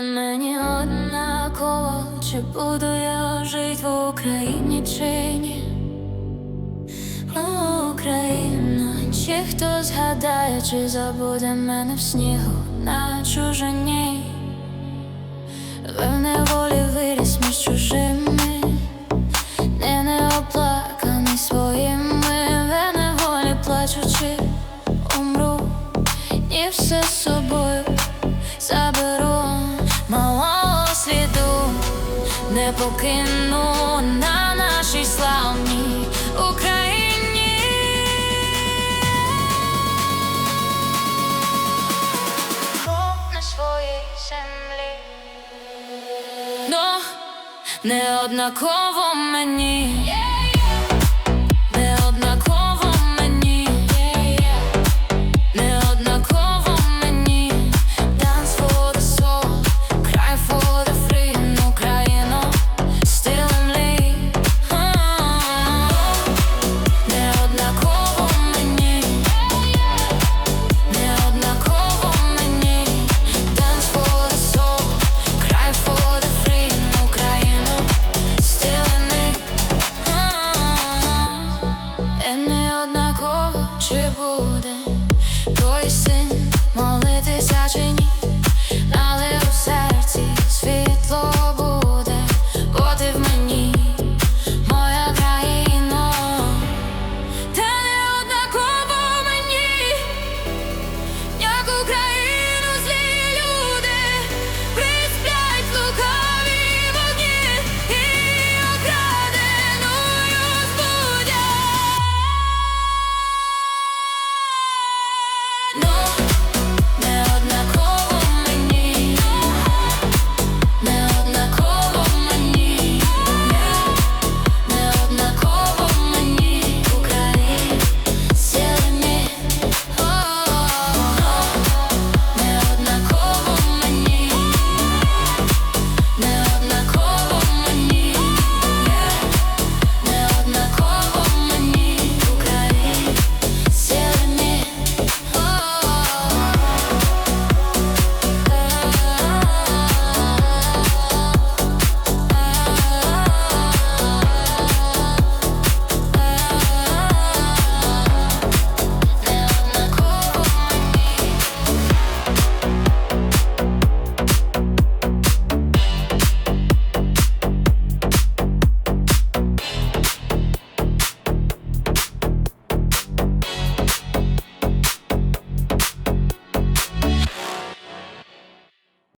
Мені однаково, чи буду я жити в Україні чи ні. Україна, чи хто згадає, чи забуде мене в снігу на чужині. Ви в неволі виріс між чужими, не неоплаканий своїми, в неволі плачучи, умру, і все з собою покину на нашій славній Україні. на своїй землі. Но не однаково мені. буде той син.